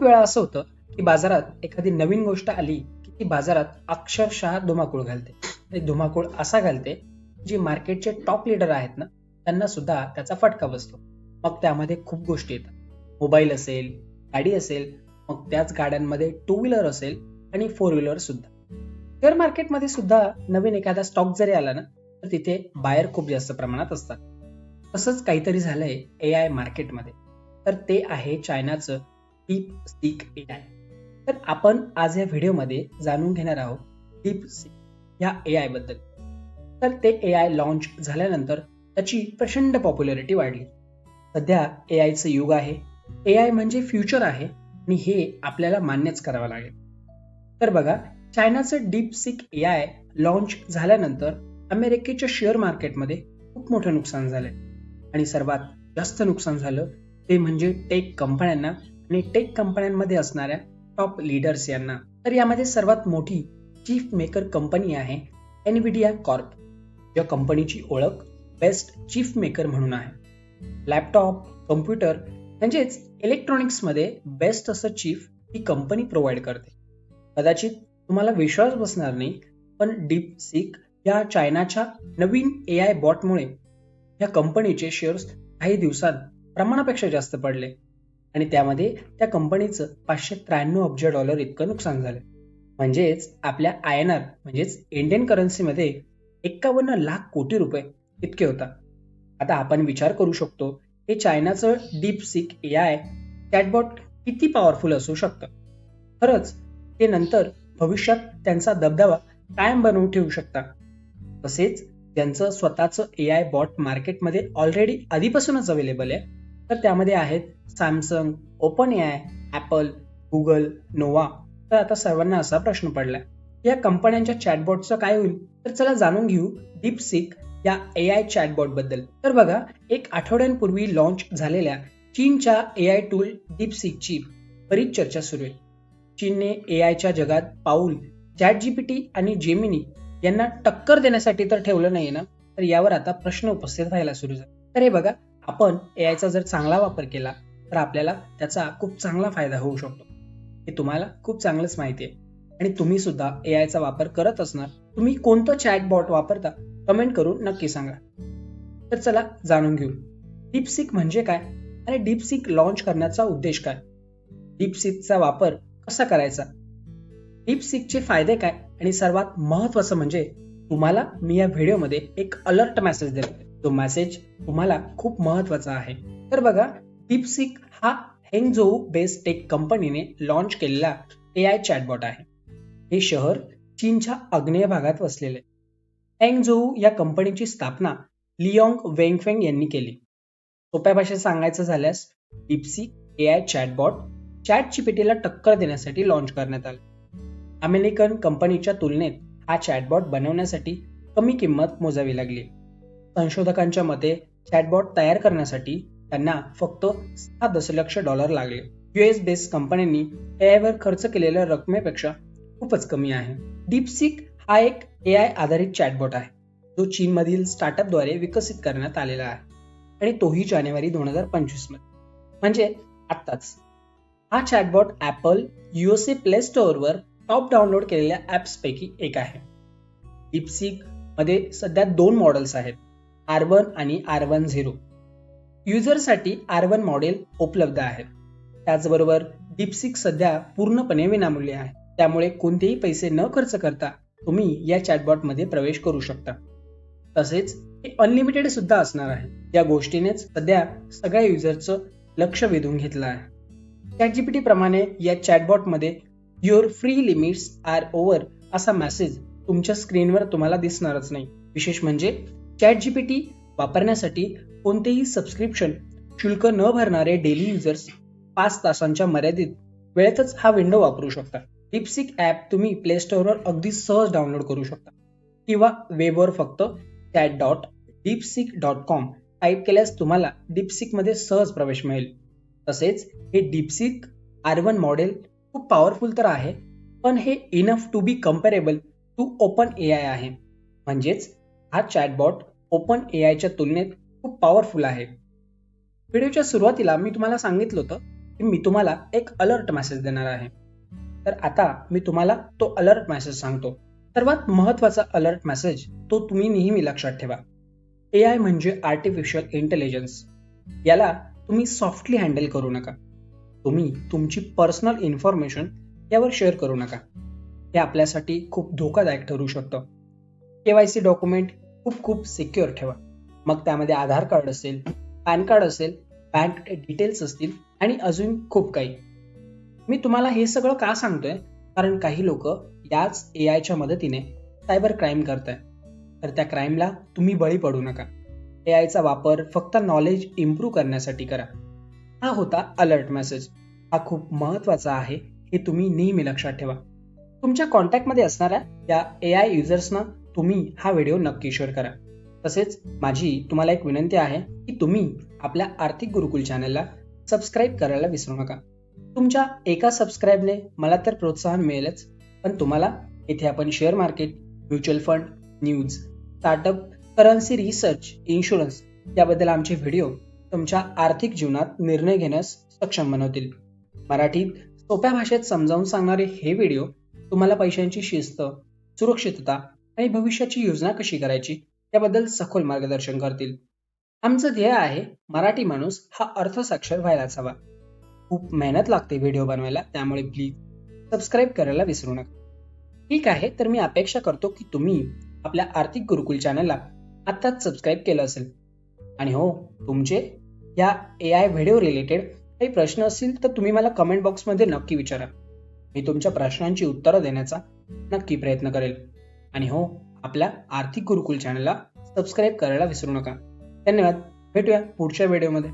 खूप वेळा असं होतं की बाजारात एखादी नवीन गोष्ट आली की ती बाजारात अक्षरशः धुमाकूळ घालते. धुमाकूळ असा घालते जी मार्केटचे टॉप लीडर आहेत ना त्यांना सुद्धा त्याचा फटका बसतो. मग त्यामध्ये खूप गोष्टी येतात. मोबाईल असेल गाडी असेल मग त्याच गाड्यांमध्ये टू व्हीलर असेल आणि फोर व्हीलर सुद्धा. शेअर मार्केटमध्ये सुद्धा नवीन एखादा स्टॉक जरी आला ना तर तिथे बायर खूप जास्त प्रमाणात असतात. तसंच काहीतरी झालंय ए आय मार्केटमध्ये तर ते आहे चायनाचं डीप सीक ए आय तर आपण आज या व्हिडिओमध्ये जाणून घेणार आहोत डीप सीक या ए आयबद्दल तर ते ए आय लॉन्च झाल्यानंतर त्याची प्रचंड पॉप्युलरिटी वाढली. सध्या ए आयचं युग आहे. ए आय म्हणजे फ्युचर आहे आणि हे आपल्याला मान्यच करावं लागेल. तर बघा चायनाचं deep six A I launch झाल्यानंतर अमेरिकेच्या शेअर मार्केटमध्ये खूप मोठं नुकसान झालंय. आणि सर्वात जास्त नुकसान झालं ते म्हणजे टेक कंपन्यांना आणि टेक कंपन्यांमध्ये असणाऱ्या टॉप लीडर्स यांना. तर यामध्ये सर्वात मोठी चीफ मेकर कंपनी आहे एनविडिया कॉर्प या कंपनीची ओळख बेस्ट चीफ मेकर म्हणून आहे. लॅपटॉप कम्प्युटर म्हणजेच इलेक्ट्रॉनिक्समध्ये बेस्ट असं चीफ ही कंपनी प्रोव्हाइड करते. कदाचित तुम्हाला विश्वास बसणार नाही पण डीप सिक या चायनाच्या नवीन ए आय बॉटमुळे या कंपनीचे शेअर्स काही दिवसात प्रमाणापेक्षा जास्त पडले. आणि त्यामध्ये त्या कंपनीचं पाचशे त्र्याण्णव अब्ज डॉलर इतकं नुकसान झालं. म्हणजेच आपल्या आय एन आर म्हणजेच इंडियन करन्सीमध्ये एक्कावन्न लाख कोटी रुपये इतके होता. आता आपण विचार करू शकतो हे चायनाचं deep six A I chatbot किती पॉवरफुल असू शकतं? खरंच ते नंतर भविष्यात त्यांचा दबदबा कायम बनवून ठेवू शकता. तसेच त्यांचं स्वतःचं ए आय बॉट मार्केटमध्ये ऑलरेडी आधीपासूनच अवेलेबल आहे. तर त्यामध्ये आहेत Samsung Open A I Apple Google Nova तर आता सर्वांना असा प्रश्न पडलाय या कंपन्यांच्या चॅटबॉटचं काय होईल? तर चला जाणून घेऊ डीप सिक या ए आय चॅटबॉटबद्दल. तर बघा एक आठवड्यांपूर्वी लॉन्च झालेल्या चीनच्या ए आय टूल डीप सिकची बरीच चर्चा सुरू आहे. चीनने ए आयच्या जगात पाऊल चॅट जीपीटी आणि जेमिनी यांना टक्कर देण्यासाठी तर ठेवलं नाही ना? तर यावर आता प्रश्न उपस्थित व्हायला सुरू झाला. तर हे बघा आपण ए आयचा जर चांगला वापर केला तर आपल्याला त्याचा खूप चांगला फायदा होऊ शकतो. हे तुम्हाला खूप चांगलंच माहिती आहे. आणि तुम्ही सुद्धा ए आयचा वापर करत असणार तुम्ही कोणतं चॅट बॉट वापरता कमेंट करून नक्की सांगा. तर चला जाणून घेऊ. डीपसिक म्हणजे काय? आणि डीपसिक लॉन्च करण्याचा उद्देश काय? डीपसिकचा वापर कसा करायचा? डीपसिकचे फायदे काय? आणि सर्वात महत्वाचं म्हणजे तुम्हाला मी या व्हिडिओमध्ये एक अलर्ट मेसेज देतो तो मेसेज तुम्हाला खूप महत्त्वाचा आहे. तर बघा डिपसिक हा हेंगझो बेस्ड टेक कंपनीने लॉन्च केलेला ए आय चॅटबॉट आहे. हे शहर चीनच्या आग्नेय भागात वसलेले हेंगझोऊ या कंपनीची स्थापना लियोंग वेंगफेंग यांनी केली. सोप्या भाषेत सांगायचं झाल्यास DeepSeek A I chatbot chat चिपिटीला टक्कर देण्यासाठी लॉन्च करण्यात आले. अमेरिकन कंपनीच्या तुलनेत हा चॅटबॉट बनवण्यासाठी कमी किंमत मोजावी लागली. संशोधकांच्या मते चॅटबॉट तयार करण्यासाठी त्यांना फक्त सहा दशलक्ष डॉलर लागले. युएस बेस्ड कंपन्यांनी एआयवर खर्च केलेल्या रकमेपेक्षा खूपच कमी आहे. डीपसिक हा एक ए आय आधारित चॅटबॉट आहे. जो चीनमधील स्टार्टअपद्वारे विकसित करण्यात आलेला आहे. आणि तोही जानेवारी दोन हजार पंचवीसमध्ये म्हणजे आत्ताच. हा चॅटबॉट ॲपल युएसए प्ले स्टोअरवर टॉप डाउनलोड केलेल्या ऍप्स पैकी एक आहे. डीपसिकमध्ये सध्या दोन मॉडेल्स आहेत. आर वन आणि आर वन झिरो युजरसाठी आर वन मॉडेल उपलब्ध आहे त्याचबरोबर डिपसिक सध्या पूर्णपणे विनामूल्य आहे. त्यामुळे कोणतेही पैसे न खर्च करता तुम्ही या चॅटबॉटमध्ये प्रवेश करू शकता. तसेच हे अनलिमिटेड सुद्धा असणार आहे. या गोष्टीनेच सध्या सगळ्या युजरचं लक्ष वेधून घेतलं आहे. चॅट जीपीटी प्रमाणे या चॅटबॉटमध्ये your free limits are over असा मेसेज तुमच्या स्क्रीनवर तुम्हाला दिसणारच नाही. विशेष म्हणजे चॅट जीपीटी वापरण्यासाठी कोणतेही सबस्क्रिप्शन शुल्क न भरणारे डेली युजर्स पाच तासांच्या मर्यादित वेळेतच हा विंडो वापरू शकता डिपसिक ॲप तुम्ही प्ले स्टोअरवर अगदी सहज डाउनलोड करू शकता. किंवा वेबवर फक्त chat dot DeepSeek dot com type केल्यास तुम्हाला डिपसिकमध्ये सहज प्रवेश मिळेल. तसेच हे डिपसिक आर वन मॉडेल खूप पॉवरफुल तर आहे पण हे enough to be comparable to Open A I आहे. म्हणजेच हा चॅटबॉट ओपन ए आयच्या तुलनेत खूप पॉवरफुल आहे. व्हिडिओच्या सुरुवातीला मी तुम्हाला सांगितलं होतं की मी तुम्हाला एक अलर्ट मेसेज देणार आहे. तर आता मी तुम्हाला तो अलर्ट मेसेज सांगतो. सर्वात महत्त्वाचा अलर्ट मेसेज तो तुम्ही नेहमी लक्षात ठेवा. ए आय म्हणजे आर्टिफिशियल इंटेलिजन्स याला तुम्ही सॉफ्टली हँडल करू नका. तुम्ही तुमची पर्सनल इन्फॉर्मेशन यावर शेअर करू नका. हे आपल्यासाठी खूप धोकादायक ठरू शकतं. केवायसी डॉक्युमेंट खूप खूप सिक्युअर ठेवा. मग त्यामध्ये आधार कार्ड असेल पॅन कार्ड असेल बँक डिटेल्स असतील आणि अजून खूप काही. मी तुम्हाला हे सगळं का सांगतोय? कारण काही लोक याच ए आयच्या मदतीने सायबर क्राईम करताय. तर त्या क्राईमला तुम्ही बळी पडू नका. ए आयचा वापर फक्त नॉलेज इम्प्रूव्ह करण्यासाठी करा. हा होता अलर्ट मेसेज हा खूप महत्त्वाचा आहे हे तुम्ही नेहमी लक्षात ठेवा. तुमच्या कॉन्टॅक्टमध्ये असणाऱ्या या ए आय युजर्सना तुम्ही हा व्हिडिओ नक्की शेअर करा. तसेच माझी तुम्हाला एक विनंती आहे की तुम्ही आपल्या आर्थिक गुरुकुल चॅनलला सबस्क्राईब करायला विसरू नका. तुमच्या एका सबस्क्राईबने मला तर प्रोत्साहन मिळेलच पण तुम्हाला इथे आपण share market mutual fund news startup currency research insurance याबद्दल आमचे व्हिडिओ तुमच्या आर्थिक जीवनात निर्णय घेण्यास सक्षम बनवतील. मराठीत सोप्या भाषेत समजावून सांगणारे हे व्हिडिओ तुम्हाला पैशांची शिस्त सुरक्षितता आणि भविष्याची योजना कशी करायची याबद्दल सखोल मार्गदर्शन करतील. आमचं ध्येय आहे मराठी माणूस हा अर्थसाक्षर व्हायलाच हवा. खूप मेहनत लागते व्हिडिओ बनवायला त्यामुळे प्लीज सबस्क्राईब करायला विसरू नका. ठीक आहे तर मी अपेक्षा करतो की तुम्ही आपल्या आर्थिक गुरुकुल चॅनलला आत्ताच सबस्क्राईब केलं असेल. आणि हो तुमचे या ए आय व्हिडिओ रिलेटेड काही प्रश्न असतील तर तुम्ही मला कमेंट बॉक्समध्ये नक्की विचारा. मी तुमच्या प्रश्नांची उत्तरं देण्याचा नक्की प्रयत्न करेल. आणि हो आपल्या आर्थिक गुरुकुल चॅनलला सबस्क्राईब करायला विसरू नका. धन्यवाद. भेटूया पुढच्या व्हिडिओमध्ये